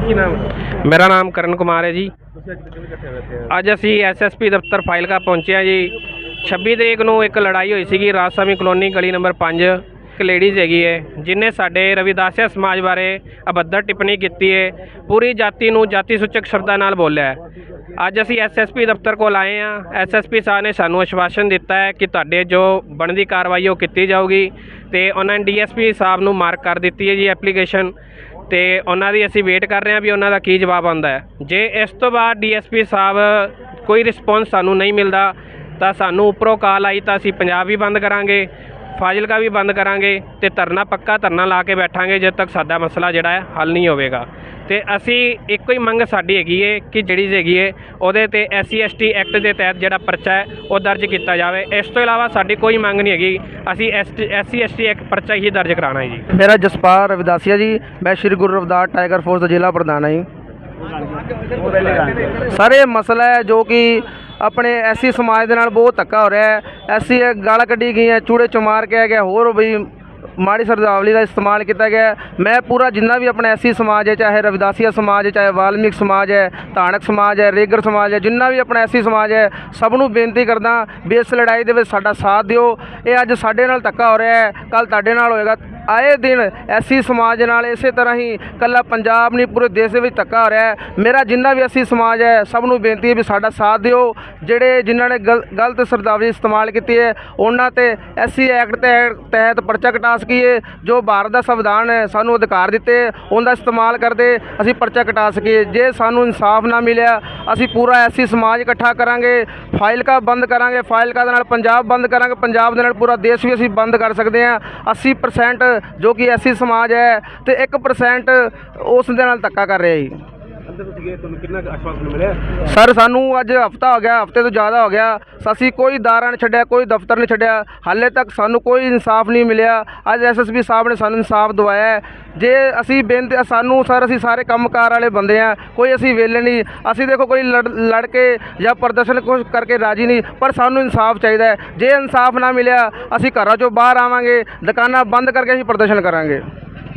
ਕੀ ਨਾਮ ਮੇਰਾ ਨਾਮ ਕਰਨ ਕੁਮਾਰ ਹੈ ਜੀ। ਅੱਜ ਕਿੱਥੇ ਇਕੱਠੇ ਹੋਏ ਇੱਥੇ ਅਸੀਂ ਐਸਐਸਪੀ ਦਫ਼ਤਰ ਫਾਈਲਕਾ ਪਹੁੰਚੇ ਹਾਂ ਜੀ। 26 ਤਰੀਕ ਨੂੰ ਇੱਕ ਲੜਾਈ ਹੋਈ ਸੀਗੀ ਰਾਜਸਾਮੀ ਕਲੋਨੀ ਗਲੀ ਨੰਬਰ 5 ਇੱਕ ਲੇਡੀਜ਼ ਹੈਗੀ ਹੈ, ਜਿਨੇ ਸਾਡੇ ਰਵਿਦਾਸਿਆ ਸਮਾਜ ਬਾਰੇ ਅਬੱਦਰ ਟਿੱਪਣੀ ਕੀਤੀ ਹੈ। ਪੂਰੀ ਜਾਤੀ ਨੂੰ ਜਾਤੀ ਸੂਚਕ ਸ਼ਬਦਾਂ ਨਾਲ ਬੋਲਿਆ ਹੈ। ਅੱਜ ਅਸੀਂ ਐਸਐਸਪੀ ਦਫ਼ਤਰ ਕੋਲ ਆਏ ਹਾਂ। ਐਸਐਸਪੀ ਸਾਹਿਬ ਨੇ ਸਾਨੂੰ ਆਸ਼ਵਾਸਨ ਦਿੱਤਾ ਹੈ ਕਿ ਤੁਹਾਡੇ ਜੋ ਬਣਦੀ ਕਾਰਵਾਈ ਉਹ ਕੀਤੀ ਜਾਊਗੀ। ਤੇ ਉਹਨਾਂ ਨੇ ਡੀਐਸਪੀ ਸਾਹਿਬ ਨੂੰ ਮਾਰਕ ਕਰ ਦਿੱਤੀ ਹੈ ਜੀ ਐਪਲੀਕੇਸ਼ਨ ਤੇ ਉਹਨਾਂ ਦੀ ਅਸੀਂ ਵੇਟ ਕਰ ਰਹੇ ਹਾਂ ਵੀ ਉਹਨਾਂ ਦਾ ਕੀ ਜਵਾਬ ਆਉਂਦਾ ਹੈ। ਜੇ ਇਸ ਤੋਂ ਬਾਅਦ ਡੀਐਸਪੀ ਸਾਹਿਬ ਕੋਈ ਰਿਸਪੌਂਸ ਸਾਨੂੰ ਨਹੀਂ ਮਿਲਦਾ, ਤਾਂ ਸਾਨੂੰ ਉੱਪਰੋਂ ਕਾਲ ਆਈ ਤਾਂ ਅਸੀਂ ਪੰਜਾਬ ਵੀ ਬੰਦ ਕਰਾਂਗੇ, ਫਾਜ਼ਿਲਕਾ ਵੀ ਬੰਦ ਕਰਾਂਗੇ ਤੇ ਧਰਨਾ ਪੱਕਾ ਧਰਨਾ ਲਾ ਕੇ ਬੈਠਾਂਗੇ, ਜਦ ਤੱਕ ਸਾਡਾ ਮਸਲਾ ਜਿਹੜਾ ਹੈ ਹੱਲ ਨਹੀਂ ਹੋਵੇਗਾ। ਤੇ ਅਸੀਂ ਇੱਕੋ ਹੀ ਮੰਗ ਸਾਡੀ ਹੈਗੀ ਏ ਕਿ ਜਿਹੜੀ ਹੈਗੀ ਏ, ਉਹਦੇ ਤੇ ਐਸਸੀ ਐਸਟੀ ਐਕਟ ਦੇ ਤਹਿਤ ਜਿਹੜਾ ਪਰਚਾ ਹੈ, ਉਹ ਦਰਜ ਕੀਤਾ ਜਾਵੇ। ਇਸ ਤੋਂ ਇਲਾਵਾ ਸਾਡੀ ਕੋਈ ਮੰਗ ਨਹੀਂ ਹੈਗੀ। ਅਸੀਂ ਐਸਸੀ ਐਸਟੀ ਐਕਟ ਪਰਚਾ ਹੀ ਦਰਜ ਕਰਾਉਣਾ ਹੈ ਜੀ। ਮੇਰਾ ਜਸਪਾਲ ਰਵਿਦਾਸੀਆ ਜੀ, ਮੈਂ ਸ਼੍ਰੀ ਗੁਰੂ ਰਵਦਾਸ ਟਾਈਗਰ ਫੋਰਸ ਦਾ ਜ਼ਿਲ੍ਹਾ ਪ੍ਰਧਾਨ ਹਾਂ ਜੀ। ਸਰ, ਇਹ ਮਸਲਾ ਹੈ ਜੋ ਕਿ ਆਪਣੇ ਐਸੀ ਸਮਾਜ ਦੇ ਨਾਲ ਬਹੁਤ ਧੱਕਾ ਹੋ ਰਿਹਾ ਹੈ। ਐਸੀ ਗਾਲਾਂ ਕੱਢੀ ਗਈਆਂ, ਚੂੜੇ ਚਮਾਰ ਕੇ ਗਿਆ, ਹੋਰ ਵੀ ਮਾੜੀ ਸਰਦਾਵਲੀ ਦਾ ਇਸਤੇਮਾਲ ਕੀਤਾ ਗਿਆ ਮੈਂ ਪੂਰਾ ਜਿੰਨਾ ਵੀ ਆਪਣਾ ਐਸੀ ਸਮਾਜ ਹੈ, ਚਾਹੇ ਰਵਿਦਾਸੀਆ ਸਮਾਜ ਹੈ, ਚਾਹੇ ਵਾਲਮੀਕ ਸਮਾਜ ਹੈ ਧਾਨਕ ਸਮਾਜ ਹੈ, ਰੇਗਰ ਸਮਾਜ ਹੈ, ਜਿੰਨਾ ਵੀ ਆਪਣਾ ਐਸੀ ਸਮਾਜ ਹੈ, ਸਭ ਨੂੰ ਬੇਨਤੀ ਕਰਦਾ ਵੀ ਇਸ ਲੜਾਈ ਦੇ ਵਿੱਚ ਸਾਡਾ ਸਾਥ ਦਿਓ। ਇਹ ਅੱਜ ਸਾਡੇ ਨਾਲ ਧੱਕਾ ਹੋ ਰਿਹਾ ਹੈ ਕੱਲ ਤੁਹਾਡੇ ਨਾਲ ਹੋਏਗਾ। ਆਏ ਦਿਨ ਐਸੀ ਸਮਾਜ ਨਾਲ ਇਸੇ ਤਰ੍ਹਾਂ ਹੀ ਕੱਲਾ ਪੰਜਾਬ ਨਹੀਂ, ਪੂਰੇ ਦੇਸ਼ ਦੇ ਵਿੱਚ ਧੱਕਾ ਹੋ ਰਿਹਾ ਹੈ। ਮੇਰਾ ਜਿੰਨਾ ਵੀ ਐਸੀ ਸਮਾਜ ਹੈ, ਸਭ ਨੂੰ ਬੇਨਤੀ ਹੈ ਵੀ ਸਾਡਾ ਸਾਥ ਦਿਓ। ਜਿਹੜੇ ਜਿਨ੍ਹਾਂ ਨੇ ਗਲ- ਗਲਤ ਸਰਦਾਵਲੀ ਇਸਤੇਮਾਲ ਕੀਤੀ ਹੈ, ਉਹਨਾਂ ਤੇ ਐਸੀ ਐਕਟ ਤਹਿ- ਤਹਿਤ ਪਰਚਾ ਕਟਾ ਸਕੀਏ, ਜੋ ਭਾਰਤ ਦਾ ਸੰਵਿਧਾਨ ਹੈ, ਸਾਨੂੰ ਅਧਿਕਾਰ ਦਿੱਤੇ, ਉਹਦਾ ਇਸਤੇਮਾਲ ਕਰਦੇ ਅਸੀਂ ਪਰਚਾ ਕਟਾ ਸਕੀਏ। ਜੇ ਸਾਨੂੰ ਇਨਸਾਫ ਨਾ ਮਿਲਿਆ, ਅਸੀਂ ਪੂਰਾ ਐਸੀ ਸਮਾਜ ਇਕੱਠਾ ਕਰਾਂਗੇ ਫਾਈਲਕਾ ਬੰਦ ਕਰਾਂਗੇ ਫਾਈਲਕਾ ਦੇ ਨਾਲ ਪੰਜਾਬ ਬੰਦ ਕਰਾਂਗੇ, ਪੰਜਾਬ ਦੇ ਨਾਲ ਪੂਰਾ ਦੇਸ਼ ਵੀ ਅਸੀਂ ਬੰਦ ਕਰ ਸਕਦੇ ਹਾਂ। 80% ਜੋ ਕਿ ਐਸੀ ਸਮਾਜ ਹੈ ਤੇ 1% ਉਸ ਦੇ ਨਾਲ ਧੱਕਾ ਕਰ ਰਿਹਾ ਜੀ। ਅੰਦਰ ਤੁਸੀਂ ਗਏ, ਤੁਹਾਨੂੰ ਕਿੰਨਾ ਆਸ਼ਵਾਸਨ ਮਿਲਿਆ? ਸਰ, ਸਾਨੂੰ ਅੱਜ ਹਫਤਾ ਹੋ ਗਿਆ, ਹਫ਼ਤੇ ਤੋਂ ਜ਼ਿਆਦਾ ਹੋ ਗਿਆ। ਅਸੀਂ ਕੋਈ ਦਾਰਾ ਨਹੀਂ ਛੱਡਿਆ, ਕੋਈ ਦਫ਼ਤਰ ਨਹੀਂ ਛੱਡਿਆ। ਹਾਲੇ ਤੱਕ ਸਾਨੂੰ ਕੋਈ ਇਨਸਾਫ ਨਹੀਂ ਮਿਲਿਆ। ਅੱਜ ਐਸਐਸਪੀ ਸਾਹਿਬ ਨੇ ਸਾਨੂੰ ਇਨਸਾਫ ਦਵਾਇਆ ਜੇ ਅਸੀਂ ਬੇਨਤੀ, ਸਾਨੂੰ ਸਰ, ਅਸੀਂ ਸਾਰੇ ਕੰਮਕਾਰ ਵਾਲੇ ਬੰਦੇ ਆ ਕੋਈ ਅਸੀਂ ਵੇਲੇ ਨਹੀਂ। ਅਸੀਂ ਦੇਖੋ, ਕੋਈ ਲੜ ਲੜ ਕੇ ਜਾਂ ਪ੍ਰਦਰਸ਼ਨ ਕੁਛ ਕਰਕੇ ਰਾਜੀ ਨਹੀਂ। ਪਰ ਸਾਨੂੰ ਇਨਸਾਫ ਚਾਹੀਦਾ ਹੈ। ਜੇ ਇਨਸਾਫ ਨਾ ਮਿਲਿਆ, ਅਸੀਂ ਘਰਾਂ ਚੋਂ ਬਾਹਰ ਆਵਾਂਗੇ। ਦੁਕਾਨਾਂ ਬੰਦ ਕਰਕੇ ਅਸੀਂ ਪ੍ਰਦਰਸ਼ਨ ਕਰਾਂਗੇ।